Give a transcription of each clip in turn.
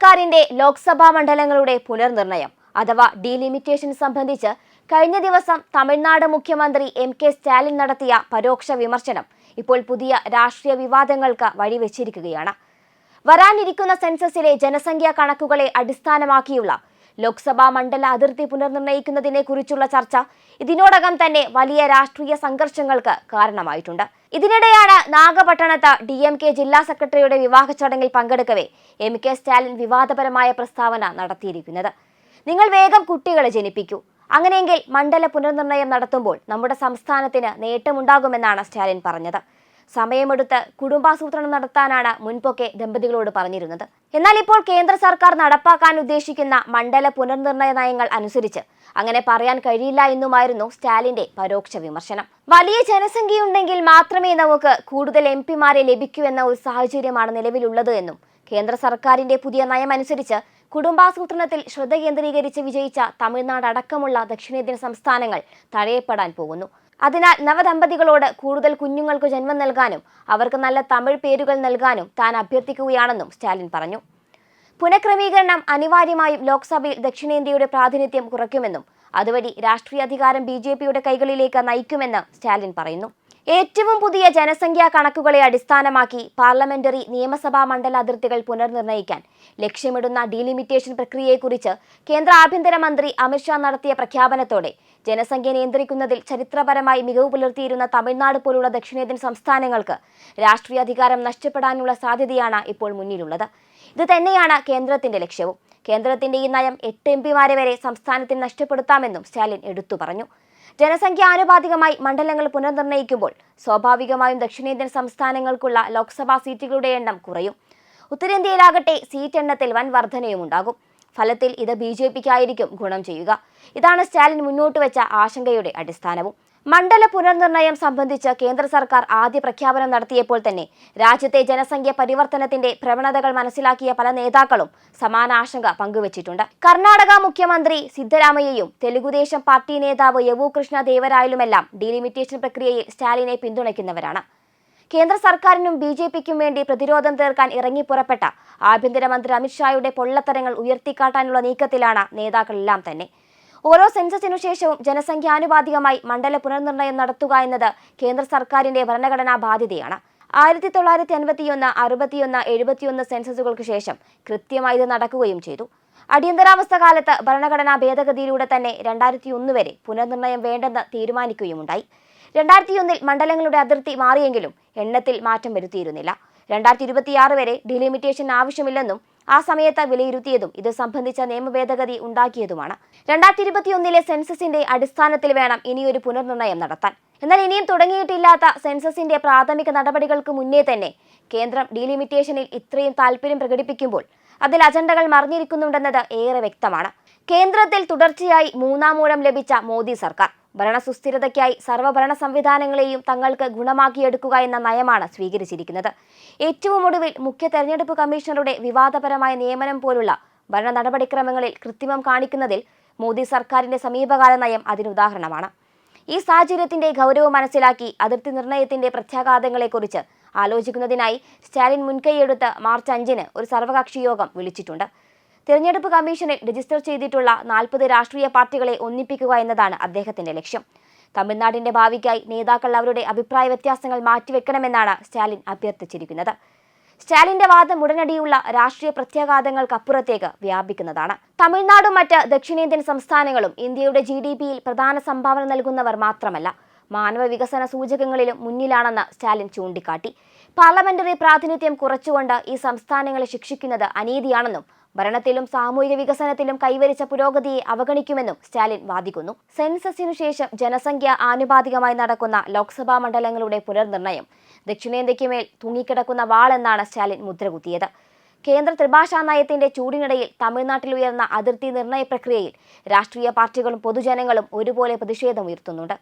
സർക്കാരിന്റെ ലോക്സഭാ മണ്ഡലങ്ങളുടെ പുനർനിർണയം അഥവാ ഡീലിമിറ്റേഷൻ സംബന്ധിച്ച് കഴിഞ്ഞ ദിവസം തമിഴ്നാട് മുഖ്യമന്ത്രി എം കെ സ്റ്റാലിൻ നടത്തിയ പരോക്ഷ വിമർശനം ഇപ്പോൾ പുതിയ രാഷ്ട്രീയ വിവാദങ്ങൾക്ക് വഴിവെച്ചിരിക്കുകയാണ്. വരാനിരിക്കുന്ന സെൻസസിലെ ജനസംഖ്യാ കണക്കുകളെ അടിസ്ഥാനമാക്കിയുള്ള ലോക്സഭാ മണ്ഡല അതിർത്തി പുനർനിർണയിക്കുന്നതിനെക്കുറിച്ചുള്ള ചർച്ച ഇതിനോടകം തന്നെ വലിയ രാഷ്ട്രീയ സംഘർഷങ്ങൾക്ക് കാരണമായിട്ടുണ്ട്. ഇതിനിടെയാണ് നാഗപട്ടണത്ത് ഡി എം കെ ജില്ലാ സെക്രട്ടറിയുടെ വിവാഹ ചടങ്ങിൽ പങ്കെടുക്കവേ. എം കെ സ്റ്റാലിൻ വിവാദപരമായ പ്രസ്താവന നടത്തിയിരിക്കുന്നത്. നിങ്ങൾ വേഗം കുട്ടികളെ ജനിപ്പിക്കൂ. അങ്ങനെയെങ്കിൽ മണ്ഡല പുനർനിർണയം നടത്തുമ്പോൾ നമ്മുടെ സംസ്ഥാനത്തിന് നേട്ടമുണ്ടാകുമെന്നാണ് സ്റ്റാലിൻ പറഞ്ഞത്. സമയമെടുത്ത് കുടുംബാസൂത്രണം നടത്താനാണ് മുൻപൊക്കെ ദമ്പതികളോട് പറഞ്ഞിരുന്നത്. എന്നാൽ ഇപ്പോൾ കേന്ദ്ര സർക്കാർ നടപ്പാക്കാൻ ഉദ്ദേശിക്കുന്ന മണ്ഡല പുനർനിർണയ നയങ്ങൾ അനുസരിച്ച് അങ്ങനെ പറയാൻ കഴിയില്ല എന്നുമായിരുന്നു സ്റ്റാലിന്റെ പരോക്ഷ വിമർശനം. വലിയ ജനസംഖ്യയുണ്ടെങ്കിൽ മാത്രമേ നമുക്ക് കൂടുതൽ എം പിമാരെ ലഭിക്കൂ എന്ന ഒരു സാഹചര്യമാണ് നിലവിലുള്ളത് എന്നും കേന്ദ്ര സർക്കാരിന്റെ പുതിയ നയം അനുസരിച്ച് കുടുംബാസൂത്രണത്തിൽ ശ്രദ്ധ കേന്ദ്രീകരിച്ച് വിജയിച്ച തമിഴ്നാട് അടക്കമുള്ള ദക്ഷിണേന്ത്യൻ സംസ്ഥാനങ്ങൾ തഴയപ്പെടാൻ പോകുന്നു. അതിനാൽ നവദമ്പതികളോട് കൂടുതൽ കുഞ്ഞുങ്ങൾക്ക് ജന്മം നൽകാനും അവർക്ക് നല്ല തമിഴ് പേരുകൾ നൽകാനും താൻ അഭ്യർത്ഥിക്കുകയാണെന്നും സ്റ്റാലിൻ പറഞ്ഞു. പുനഃക്രമീകരണം അനിവാര്യമായും ലോക്സഭയിൽ ദക്ഷിണേന്ത്യയുടെ പ്രാതിനിധ്യം കുറയ്ക്കുമെന്നും അതുവഴി രാഷ്ട്രീയ അധികാരം ബി കൈകളിലേക്ക് നയിക്കുമെന്ന് സ്റ്റാലിൻ പറയുന്നു. ഏറ്റവും പുതിയ ജനസംഖ്യാ കണക്കുകളെ അടിസ്ഥാനമാക്കി പാർലമെന്ററി നിയമസഭാ മണ്ഡല അതിർത്തികൾ പുനർനിർണയിക്കാൻ ലക്ഷ്യമിടുന്ന ഡീലിമിറ്റേഷൻ പ്രക്രിയയെക്കുറിച്ച് കേന്ദ്ര ആഭ്യന്തരമന്ത്രി അമിത്ഷാ നടത്തിയ പ്രഖ്യാപനത്തോടെ ജനസംഖ്യ നിയന്ത്രിക്കുന്നതിൽ ചരിത്രപരമായി മികവ് പുലർത്തിയിരുന്ന തമിഴ്നാട് പോലുള്ള ദക്ഷിണേന്ത്യൻ സംസ്ഥാനങ്ങൾക്ക് രാഷ്ട്രീയ അധികാരം നഷ്ടപ്പെടാനുള്ള സാധ്യതയാണ് ഇപ്പോൾ മുന്നിലുള്ളത്. ഇത് തന്നെയാണ് കേന്ദ്രത്തിന്റെ ലക്ഷ്യവും. കേന്ദ്രത്തിന്റെ ഈ നയം എട്ട് എം പിമാരെ വരെ സംസ്ഥാനത്തിന് നഷ്ടപ്പെടുത്താമെന്നും സ്റ്റാലിൻ എടുത്തു പറഞ്ഞു. ജനസംഖ്യ ആനുപാതികമായി മണ്ഡലങ്ങൾ പുനർനിർണയിക്കുമ്പോൾ സ്വാഭാവികമായും ദക്ഷിണേന്ത്യൻ സംസ്ഥാനങ്ങൾക്കുള്ള ലോക്സഭാ സീറ്റുകളുടെ എണ്ണം കുറയും. ഉത്തരേന്ത്യയിലാകട്ടെ സീറ്റ് എണ്ണത്തിൽ വൻ വർധനയും ഉണ്ടാകും. ഫലത്തിൽ ഇത് ബി ജെ പിക്കായിരിക്കും ഗുണം ചെയ്യുക. ഇതാണ് സ്റ്റാലിൻ മുന്നോട്ട് വെച്ച ആശങ്കയുടെ അടിസ്ഥാനവും. മണ്ഡല പുനർനിർണയം സംബന്ധിച്ച് കേന്ദ്ര സർക്കാർ ആദ്യ പ്രഖ്യാപനം നടത്തിയപ്പോൾ തന്നെ രാജ്യത്തെ ജനസംഖ്യ പരിവർത്തനത്തിന്റെ പ്രവണതകൾ മനസ്സിലാക്കിയ പല നേതാക്കളും സമാന ആശങ്ക പങ്കുവച്ചിട്ടുണ്ട്. കർണാടക മുഖ്യമന്ത്രി സിദ്ധരാമയ്യയും തെലുഗുദേശം പാർട്ടി നേതാവ് യവു കൃഷ്ണ ദേവരായലുമെല്ലാം ഡീലിമിറ്റേഷൻ പ്രക്രിയയിൽ സ്റ്റാലിനെ പിന്തുണയ്ക്കുന്നവരാണ്. കേന്ദ്ര സർക്കാരിനും ബി ജെ പിക്കും വേണ്ടി പ്രതിരോധം തീർക്കാൻ ഇറങ്ങിപ്പുറപ്പെട്ട ആഭ്യന്തരമന്ത്രി അമിത്ഷായുടെ പൊള്ളത്തരങ്ങൾ ഉയർത്തിക്കാട്ടാനുള്ള നീക്കത്തിലാണ് നേതാക്കളെല്ലാം തന്നെ. ഓരോ സെൻസസിനു ശേഷവും ജനസംഖ്യാനുപാതികമായി മണ്ഡല പുനർനിർണയം നടത്തുക എന്നത് കേന്ദ്ര സർക്കാരിന്റെ ഭരണഘടനാ ബാധ്യതയാണ്. ആയിരത്തി തൊള്ളായിരത്തി അൻപത്തിയൊന്ന് അറുപത്തിയൊന്ന് എഴുപത്തിയൊന്ന് സെൻസസുകൾക്ക് ശേഷം കൃത്യമായി ഇത് നടക്കുകയും ചെയ്തു. അടിയന്തരാവസ്ഥ കാലത്ത് ഭരണഘടനാ ഭേദഗതിയിലൂടെ തന്നെ രണ്ടായിരത്തി ഒന്ന് വരെ പുനർനിർണയം വേണ്ടെന്ന് തീരുമാനിക്കുകയുമുണ്ടായി. രണ്ടായിരത്തി ഒന്നിൽ മണ്ഡലങ്ങളുടെ അതിർത്തി മാറിയെങ്കിലും എണ്ണത്തിൽ മാറ്റം വരുത്തിയിരുന്നില്ല. രണ്ടായിരത്തി ഇരുപത്തിയാറ് വരെ ഡിലിമിറ്റേഷൻ ആവശ്യമില്ലെന്നും ആ സമയത്ത് വിലയിരുത്തിയതും ഇത് സംബന്ധിച്ച നിയമ ഭേദഗതി ഉണ്ടാക്കിയതുമാണ്. രണ്ടായിരത്തി ഇരുപത്തിയൊന്നിലെ സെൻസസിന്റെ അടിസ്ഥാനത്തിൽ വേണം ഇനിയൊരു പുനർനിർണയം നടത്താൻ. എന്നാൽ ഇനിയും തുടങ്ങിയിട്ടില്ലാത്ത സെൻസസിന്റെ പ്രാഥമിക നടപടികൾക്ക് മുന്നേ തന്നെ കേന്ദ്രം ഡീലിമിറ്റേഷനിൽ ഇത്രയും താല്പര്യം പ്രകടിപ്പിക്കുമ്പോൾ അതിൽ അജണ്ടകൾ മറിഞ്ഞിരിക്കുന്നുണ്ടെന്നത് ഏറെ വ്യക്തമാണ്. കേന്ദ്രത്തിൽ തുടർച്ചയായി മൂന്നാം മൂഴം ലഭിച്ച മോദി സർക്കാർ. ഭരണസുസ്ഥിരതയ്ക്കായി സർവഭരണ സംവിധാനങ്ങളെയും തങ്ങൾക്ക് ഗുണമാക്കിയെടുക്കുക എന്ന നയമാണ് സ്വീകരിച്ചിരിക്കുന്നത്. ഏറ്റവും ഒടുവിൽ മുഖ്യ തെരഞ്ഞെടുപ്പ് കമ്മീഷണറുടെ വിവാദപരമായ നിയമനം പോലുള്ള ഭരണ നടപടിക്രമങ്ങളിൽ കൃത്രിമം കാണിക്കുന്നതിൽ മോദി സർക്കാരിന്റെ സമീപകാല നയം അതിനുദാഹരണമാണ് ഈ സാഹചര്യത്തിന്റെ ഗൗരവം മനസ്സിലാക്കി അതിർത്തി നിർണയത്തിന്റെ പ്രത്യാഘാതങ്ങളെക്കുറിച്ച് ആലോചിക്കുന്നതിനായി സ്റ്റാലിൻ മുൻകൈയെടുത്ത് മാർച്ച് അഞ്ചിന് ഒരു സർവകക്ഷി യോഗം വിളിച്ചിട്ടുണ്ട്. തിരഞ്ഞെടുപ്പ് കമ്മീഷനിൽ രജിസ്റ്റർ ചെയ്തിട്ടുള്ള നാൽപ്പത് രാഷ്ട്രീയ പാർട്ടികളെ ഒന്നിപ്പിക്കുക എന്നതാണ് അദ്ദേഹത്തിന്റെ ലക്ഷ്യം. തമിഴ്നാടിന്റെ ഭാവിക്കായി നേതാക്കൾ അവരുടെ അഭിപ്രായ വ്യത്യാസങ്ങൾ മാറ്റിവെക്കണമെന്നാണ് സ്റ്റാലിൻ അഭ്യർത്ഥിച്ചിരിക്കുന്നത്. സ്റ്റാലിന്റെ വാദം ഉടനടിയുള്ള രാഷ്ട്രീയ പ്രത്യാഘാതങ്ങൾക്കപ്പുറത്തേക്ക് വ്യാപിക്കുന്നതാണ്. തമിഴ്നാടും മറ്റ് ദക്ഷിണേന്ത്യൻ സംസ്ഥാനങ്ങളും ഇന്ത്യയുടെ ജി ഡി പിയിൽ പ്രധാന സംഭാവന നൽകുന്നവർ മാത്രമല്ല മാനവ വികസന സൂചകങ്ങളിലും മുന്നിലാണെന്ന് സ്റ്റാലിൻ ചൂണ്ടിക്കാട്ടി. പാർലമെന്ററി പ്രാതിനിധ്യം കുറച്ചുകൊണ്ട് ഈ സംസ്ഥാനങ്ങളെ ശിക്ഷിക്കുന്നത് അനീതിയാണെന്നും ഭരണത്തിലും സാമൂഹിക വികസനത്തിലും കൈവരിച്ച പുരോഗതിയെ അവഗണിക്കുമെന്നും സ്റ്റാലിൻ വാദിക്കുന്നു. സെൻസസിനു ശേഷം ജനസംഖ്യ ആനുപാതികമായി നടക്കുന്ന ലോക്സഭാ മണ്ഡലങ്ങളുടെ പുനർനിർണയം ദക്ഷിണേന്ത്യയ്ക്ക് മേൽ തൂങ്ങിക്കിടക്കുന്ന വാളെന്നാണ് സ്റ്റാലിൻ മുദ്രകുത്തിയത്. കേന്ദ്ര ത്രിഭാഷാ നയത്തിന്റെ ചൂടിനിടയിൽ തമിഴ്നാട്ടിൽ ഉയർന്ന അതിർത്തി നിർണയ പ്രക്രിയയിൽ രാഷ്ട്രീയ പാർട്ടികളും പൊതുജനങ്ങളും ഒരുപോലെ പ്രതിഷേധം ഉയർത്തുന്നുണ്ട്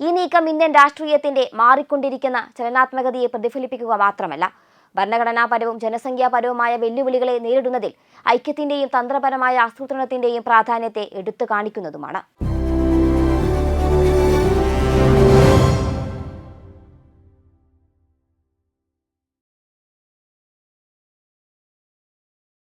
ഈ നീക്കം ഇന്ത്യൻ രാഷ്ട്രീയത്തിന്റെ മാറിക്കൊണ്ടിരിക്കുന്ന ചലനാത്മകതയെ പ്രതിഫലിപ്പിക്കുക മാത്രമല്ല ഭരണഘടനാപരവും ജനസംഖ്യാപരവുമായ വെല്ലുവിളികളെ നേരിടുന്നതിൽ ഐക്യത്തിന്റെയും തന്ത്രപരമായ ആസൂത്രണത്തിന്റെയും പ്രാധാന്യത്തെ എടുത്തു കാണിക്കുന്നതുമാണ്